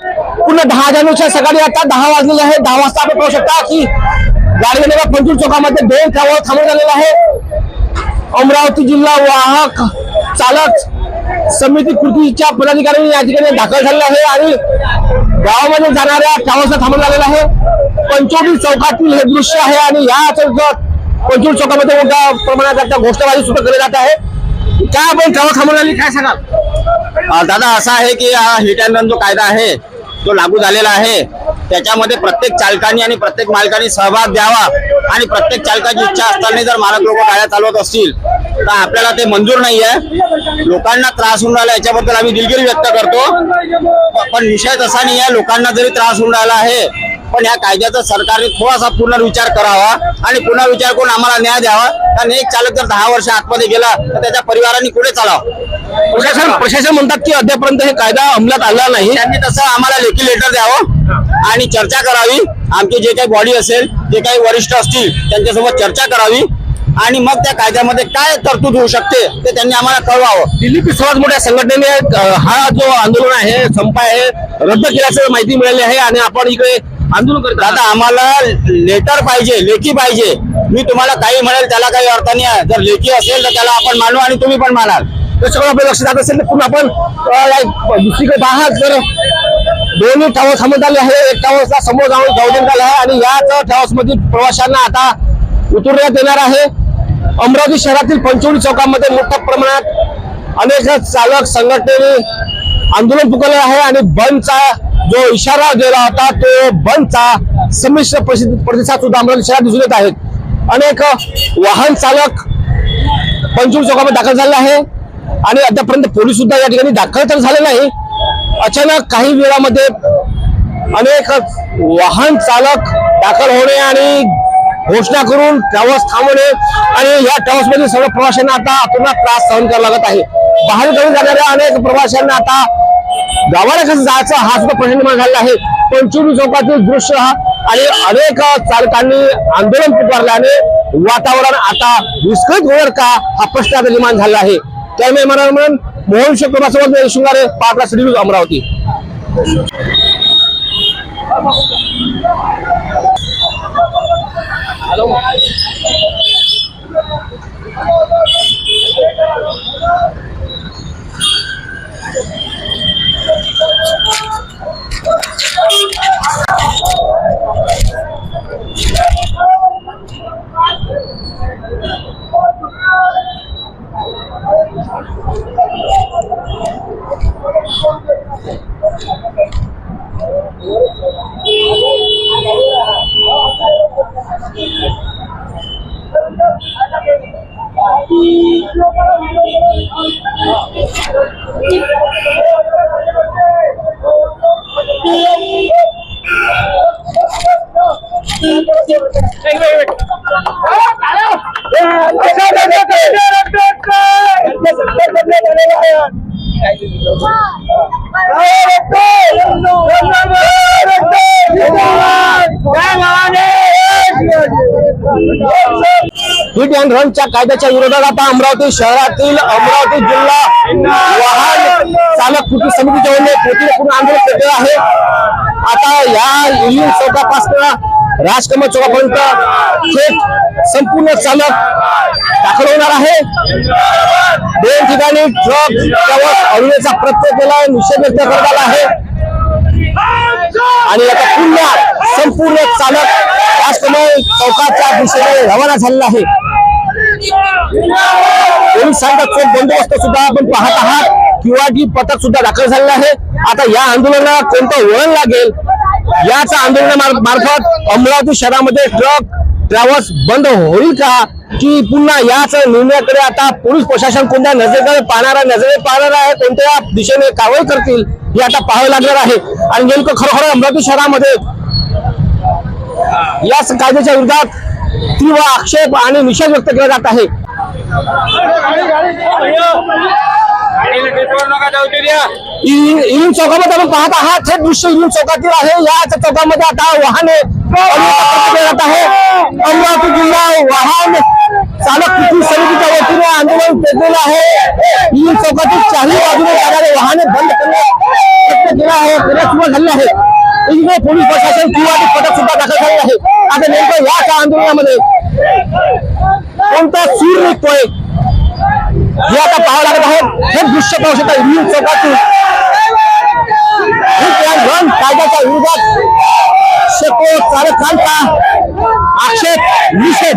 पुन्हा दहा जानेवारीच्या सकाळी आता दहा वाजलेले आहे. दहा वाजता आपण पाहू शकता की गाडगेनगर पंचूर चौकामध्ये दोन ट्रॅव्हल थांबवण्यात आलेला आहे. अमरावती जिल्हा वाहक चालक समिती कृतीच्या पदाधिकाऱ्यांनी या ठिकाणी दाखल झालेले आहे आणि गावामध्ये जाणाऱ्या ट्रॅव्हल्सला थांबवण्यात आलेला आहे. पंचोटी चौकातील हे दृश्य आहे आणि या चौकात पंचूर चौकामध्ये मोठ्या प्रमाणात आता घोषणाबाजी सुद्धा केली जात आहे. काय आपण ट्रॅव्हल थांबवून आली काय सांगाल? दादा असा आहे की हा हिट अँड रन जो कायदा आहे तो लागू झालेला आहे. त्याच्यामध्ये प्रत्येक चालकांनी आणि प्रत्येक मालकांनी सहभाग द्यावा आणि प्रत्येक चालकाची इच्छा असताना जर मालक लोक गाड्या चालवत असतील तर आपल्याला ते मंजूर नाही आहे लोकांना त्रास होऊन राहिला याच्याबद्दल आम्ही दिलगिरी व्यक्त करतो. पण विषय तसा नाही आहे लोकांना जरी त्रास होऊन राहिला आहे पण या कायद्याचा सरकारने थोडासा पुनर्विचार करावा आणि पुनर्विचार करून आम्हाला न्याय द्यावा. कारण एक चालक जर दहा वर्ष आतमध्ये गेला तर त्याच्या परिवाराने कुठे चालावं. प्रशासन प्रशासन म्हणतात की अद्यापर्यंत हे कायदा अंमलात आला नाही. त्यांनी तसं आम्हाला लेखी लेटर द्यावं आणि चर्चा करावी. आमची जे काही बॉडी असेल जे काही वरिष्ठ असतील त्यांच्यासोबत चर्चा करावी. आणि मग त्या कायद्यामध्ये काय तरतूद होऊ शकते ते त्यांनी आम्हाला कळवावं. दिल्ली सर्वात मोठ्या संघटनेने हा जो आंदोलन आहे संप आहे रद्द केल्याचं माहिती मिळाली आहे आणि आपण इकडे आंदोलन करत. आता आम्हाला लेटर पाहिजे लेखी पाहिजे. मी तुम्हाला काही म्हणेल त्याला काही अर्थ नाही आहे. जर लेखी असेल तर त्याला आपण मानू आणि तुम्ही पण मानाल. त्याच्याकडे आपलं लक्ष जात असेल तर आपण दुसरीकडे बाहेर जर दोन्ही टावर्स थांबत आले आहे एक टावर्सला समोर जाऊन जाऊ देण्यात आलं आहे आणि याच टावर्स मधील प्रवाशांना आता उतरण्यात येणार आहे. अमरावती शहरातील पंचवडी चौकामध्ये मोठ्या प्रमाणात अनेक चालक संघटनेने आंदोलन पुकारलं आहे आणि बंदचा जो इशारा दिला होता तो बंदचा संमिश्र प्रसिद्ध प्रतिसाद सुद्धा अमरावती शहरात दिसून येत आहेत अनेक वाहन चालक पंचवडी चौकामध्ये दाखल झाले आहे. आणि आतापर्यंत पोलीस सुद्धा या ठिकाणी दाखल तर झाले नाही. अचानक काही वेळामध्ये अनेक वाहन चालक दाखल होणे आणि घोषणा करून प्रवास थांबवणे आणि या ट्रॅव्हल्स सर्व प्रवाशांना आता अतोनात त्रास सहन करावा लागत आहे. बाहेर करून जाणाऱ्या अनेक प्रवाशांना आता गावाला कसं जायचं हा सुद्धा प्रश्न निर्माण झालेला आहे. पंचुरी चौकातील दृश्य हा आणि अनेक चालकांनी आंदोलन पुकारल्याने वातावरण आता विस्कळीत होणार का हा प्रश्न आता निर्माण झाला आहे. त्यामुळे म्हणून मोहन शुक्रबासोबत शृंगारे पाटला न्यूज अमरावती. हिट अँड रनच्या कायद्याच्या विरोधात आता अमरावती शहरातील अमरावती जिल्हा वाहन चालक कृती समितीच्या वतीने कृतीपूर्ण आंदोलन केलेलं आहे. आता या इलिंग चौकापासून राजकमल चौकापर्यंत थेट संपूर्ण चालक दाखल होणार आहे. दोन ठिकाणी ट्रक त्यावर हरवण्याचा प्रयत्न केला निषेध व्यक्त करत आला आहे. आणि आता पुन्हा संपूर्ण चालक राजकमल चौकाच्या दिशेने रवाना झालेला आहे. पोलिसांचा चोख बंदोबस्त सुद्धा आपण पाहत आहात. किंवा टी पथक सुद्धा दाखल झालेलं आहे. आता या आंदोलनाला कोणतं वळण लागेल? याच आंदोलनामार्फत अमरावती शहरामध्ये ट्रक ट्रॅव्हल्स बंद होईल का? की पुन्हा याच निर्णयाकडे आता पोलीस प्रशासन कोणत्या नजरेकडे पाहणार आहे नजरे पाहणार आहे? कोणत्या दिशेने कारवाई करतील? हे आता पाहावे लागणार आहे. आणि नेमकं खरोखर अमरावती शहरामध्ये याच कायद्याच्या विरोधात तीव्र आक्षेप आणि निषेध व्यक्त केला जात आहे. इलिम चौकामध्ये आपण पाहत आहात. हे दृश्य इलिम चौकातील आहे. या चौकामध्ये आता वाहने जात आहे. अमरावती जिल्हा वाहन चालक कृती समितीच्या वतीने आंदोलन पेटलेलं आहे. ही चौकातील चारही बाजूने जाणारे वाहने बंद करण्यास प्रयत्न केला आहे. करण्यास सुरुवात झाली आहे इकडे पोलीस प्रशासन किंवा पथक सुद्धा दाखल झाले आहे. आता नेमकं या आंदोलनामध्ये? कोणता सूर निघतोय? हे आता पाहावं लागत आहे. हे दृश्य पाहू शकता विविध चौकातून. ही कायद्याच्या विरोधात शेको चालकांचा आक्षेप निषेध.